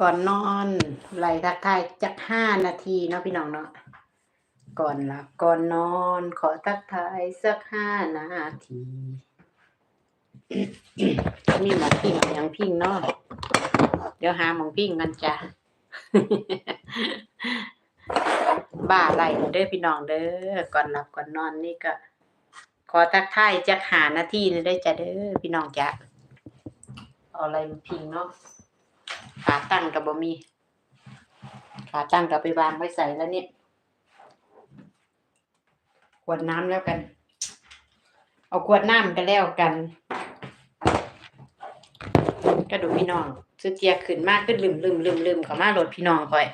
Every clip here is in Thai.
ก่อนนอนไหลทักทายจักห้านาทีเนาะพี่น้องเนาะก่อนหลับก่อนนอน ขอทักทายสักห้านาทีมีหมองพิงอย่างพิงเนาะเดี๋ยวหาหมองพิงกันจ้ะบ้าอะไรเด้อพี่น้องเด้อก่อนหลับก่อนนอนนี่ก็ ขอทักทายจักหานาทีนี่ได้จ้ะเด้อพี่น้องจ้ะเอาอะไรมาพิงเนาะ ขาตั้งกับบ่มี ขาตั้งกับไปวางไว้ใส่แล้วเนี่ยขวดน้ำแล้วกัน เอาขวดน้ำกันแล้วกัน กระดูกพี่น้องสุเจียขึ้นมากขึ้นลืมลืมลืมลืมเขามาโหลดพี่น้องคอย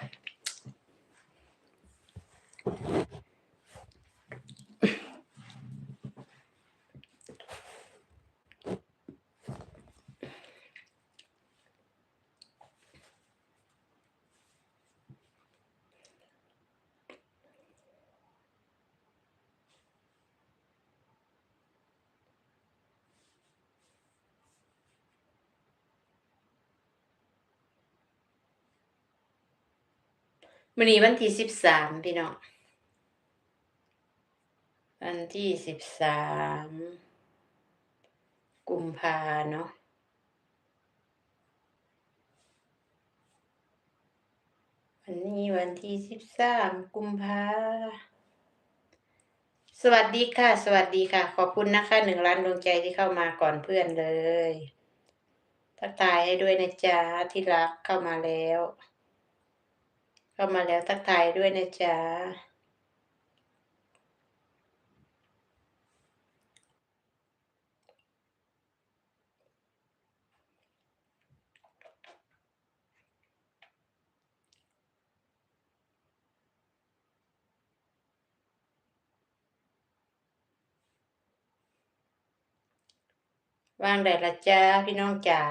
วันนี้วันที่สิบสามพี่น้องวันที่สิบสามกุมภาเนาะวันนี้วันที่สิบสามกุมภาสวัสดีค่ะ สวัสดีค่ะ ขอบคุณนะคะหนึ่งล้านดวงใจที่เข้ามาก่อนเพื่อนเลยทักทายให้ด้วยนะจ๊ะที่รักเข้ามาแล้ว เข้ามาแล้วทักทายด้วยนะจ๊ะวางได้ละจ้าพี่น้องจ๋า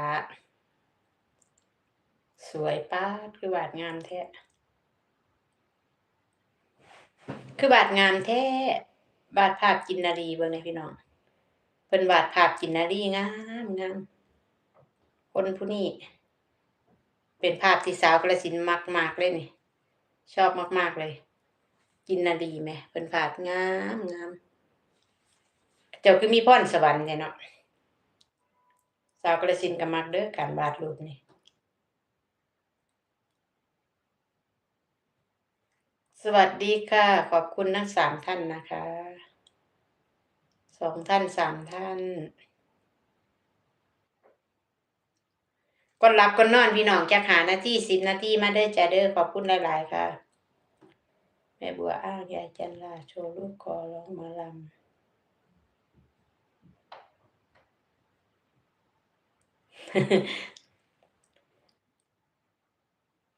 สวยป้าคือบาดงามแท้ คือบาดงามแท้บาดภาพกินนารีเบิ่งเลยพี่น้องเป็นบาดภาพกินนารีงามงามคนผู้นี้เป็นภาพที่สาวกระสินมักมากเลยนี่ ชอบมากๆเลย กินนารีไหมเป็นภาพงามงามเจ้าคือมีพรสวรรค์เนี่ยเนาะสาวกระสินกับมักเด้อการวาดรูปนี่ สวัสดีค่ะ ขอบคุณทั้งสามท่านนะคะสองท่านสามท่านก่อนหลับก่อนนอนพี่น้องจะหานาทีสิบนาทีมาเด้จ้าเด้อขอบคุณหลาย ๆ ค่ะ แม่บัวอ้างยายจันลาโชว์ลูกคอร้องมาลำ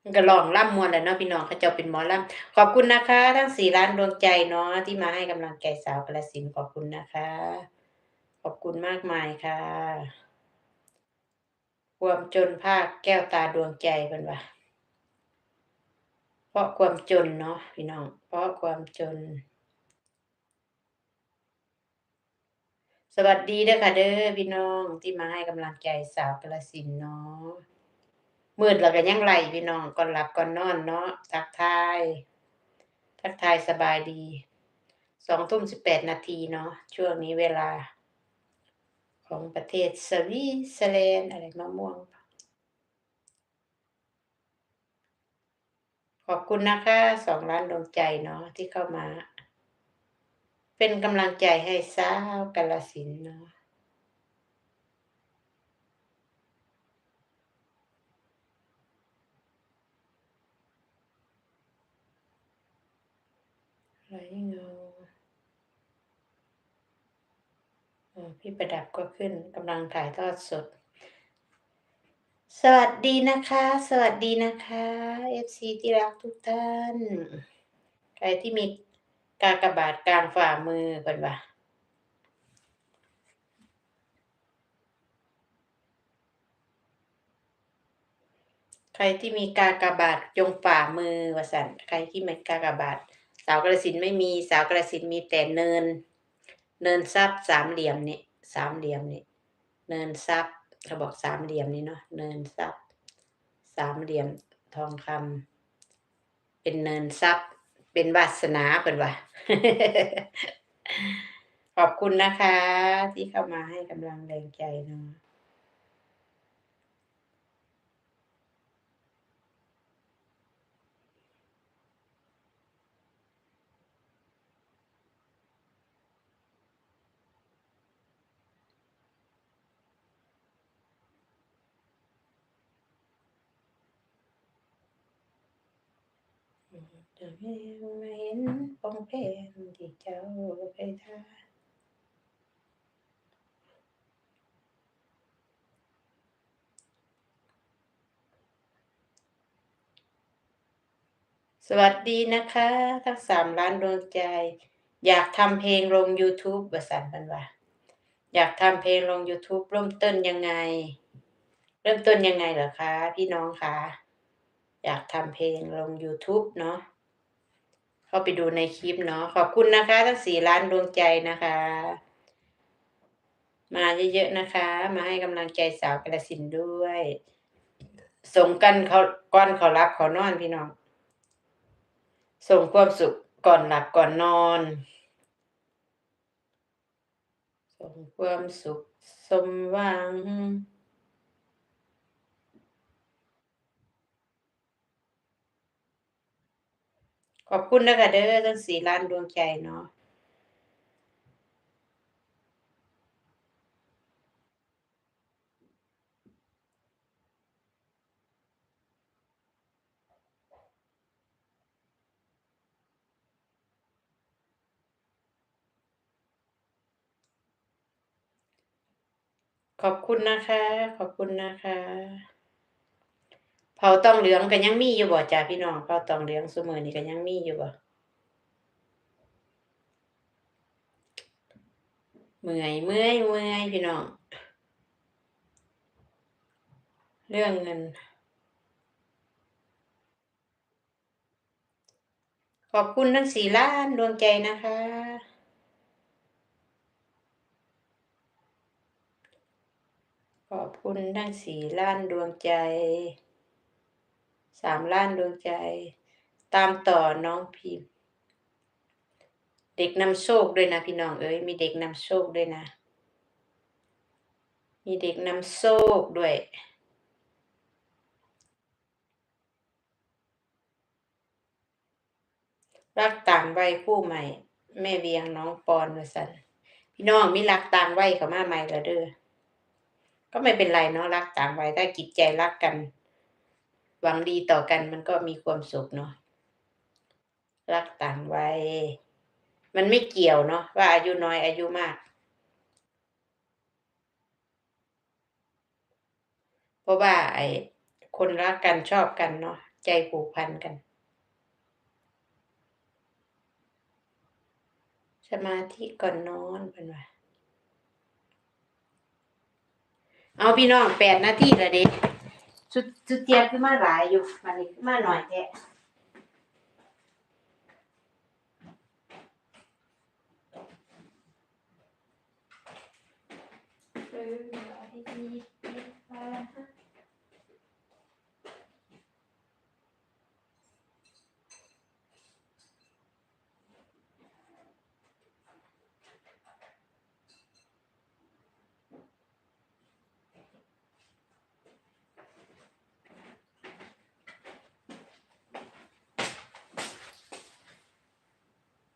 มันก็ลองล่ำมวนแหล้วเนาะพี่น้องเขาเจ้าเป็นหมอล่ำขอบคุณนะคะ ทั้งสี่ล้านดวงใจเนาะที่มาให้กำลังใจสาวกระสินขอบคุณนะคะ ขอบคุณมากมายค่ะความจนภาคแก้วตาดวงใจเพิ่นว่าเพราะความจนเนาะพี่น้อง เพราะความจน สวัสดีด้อค่ะเด้อพี่น้องที่มาให้กำลังใจสาวกระสินเนาะ มืดแล้วก็ยังไหลพี่น้องก่อนหลับก่อนนอนเนาะทักทาย ทักทายสบายดีสองทุ่มสิบแปดนาทีเนาะช่วงนี้เวลา ของประเทศสวีเซอร์แลนด์อะไรมะม่วง ขอบคุณนะคะสองล้านดวงใจเนาะที่เข้ามา เป็นกำลังใจให้สาวกาลสินเนาะ ไรเงาเออพี่ประดับก็ขึ้นกำลังถ่ายทอดสด สวัสดีนะคะ สวัสดีนะคะ FC ที่รักทุกท่าน ใครที่มีกากบาทกลางฝ่ามือก่อนว่าใครที่มีกากบาทจงฝ่ามือว่าสันใครที่ม่กากบาท สาวกระสินไม่มีสาวกระสินมีแต่เนิน เนินทรัพสามเหลี่ยมนี่สามเหลี่ยมนี่เนินทรัพเขาบอกสามเหลี่ยมนี่เนาะเนินทรัพสามเหลี่ยมทองคำเป็นเนินทรัพเป็นวาสนาเพิ่นว่าขอบคุณนะคะ ที่เข้ามาให้กำลังแรงใจเนาะ จะไม่เห็นปองเพนที่เจ้าไปทาสวัสดีนะคะ ทั้งสามล้านดวงใจ อยากทำเพลงลง YouTube ว่าสันเพิ่นว่าอยากทำเพลงลง YouTube เริ่มต้นยังไง เริ่มต้นยังไงเหรอคะ พี่น้องคะ อยากทำเพลงลง YouTube เนาะเข้าไปดูในคลิปเนาะขอบคุณนะคะ ทั้งสี่ล้านดวงใจนะคะ มาเยอะๆนะคะ มาให้กำลังใจสาวกาฬสินด้วยส่งกันเขาก่อนเขารับเขานอนพี่น้องส่งความสุขก่อนหลับก่อนนอน ส่งความสุขสมหวัง ขอบคุณนะคะเด้อทั้งสี่ล้านดวงใจเนาะขอบคุณนะคะ ขอบคุณนะคะ เผาตองเหลืองก็ยังมีอยู่บ่จ้าพี่น้องเผาตองเหลืองซุมื้อนี้ก็ยังมีอยู่บ่เมื่อยเมื่อยเมื่อยพี่น้อง เรื่องเงินขอบคุณทั้งสี่ล้านดวงใจนะคะ ขอบคุณทั้งสี่ล้านดวงใจ สามล้านดวงใจ ตามต่อน้องพิมพ์ เด็กนำโชคด้วยนะพี่น้องเอ้ยมีเด็กนำโชคด้วยนะ มีเด็กนำโชคด้วยรักต่างวัยคู่ใหม่ แม่เวียงน้องปอนว่าสันพี่น้องมีรักต่างวัยเข้ามาใหม่แล้วเด้อก็ไม่เป็นไรเนาะรักต่างวัยถ้าจิตใจรักกัน หวังดีต่อกันมันก็มีความสุขเนาะรักต่างวัยมันไม่เกี่ยวเนาะว่าอายุน้อยอายุมาก เพราะว่าไอ้คนรักกันชอบกันเนาะใจผูกพันกัน สมาธิก่อนนอนเพิ่นว่าเอาพี่น้องแปดนาทีล้วเด้ สุดสุดเจียบขึ้นมาหลายอยู่มันนี้ขึ้นมาหน่อยแท้เออเอาให้ดีๆค่ะ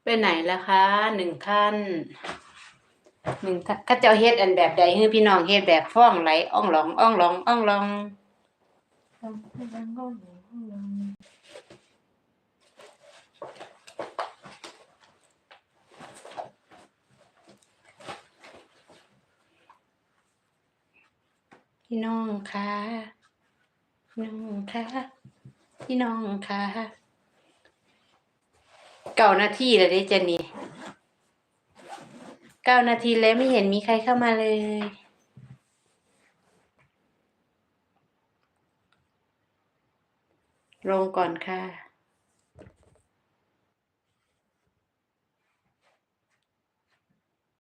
ไปไหนล่ะคะหนึ่งท่านหนึ่งท่านเขาเจ้าเฮ็ดอันแบบใดให้พี่น้องเฮ็ดแบบฟ้องไหลอ่องหลองอ่องหลองอ่องหลองอ่องหลองอ่องหลองอ่องหลองพี่น้องคะพี่น้องคะพี่น้องคะ เก้านาทีแล้วเด้เจนนี่เก้านาทีแล้วไม่เห็นมีใครเข้ามาเลย ลงก่อนค่ะ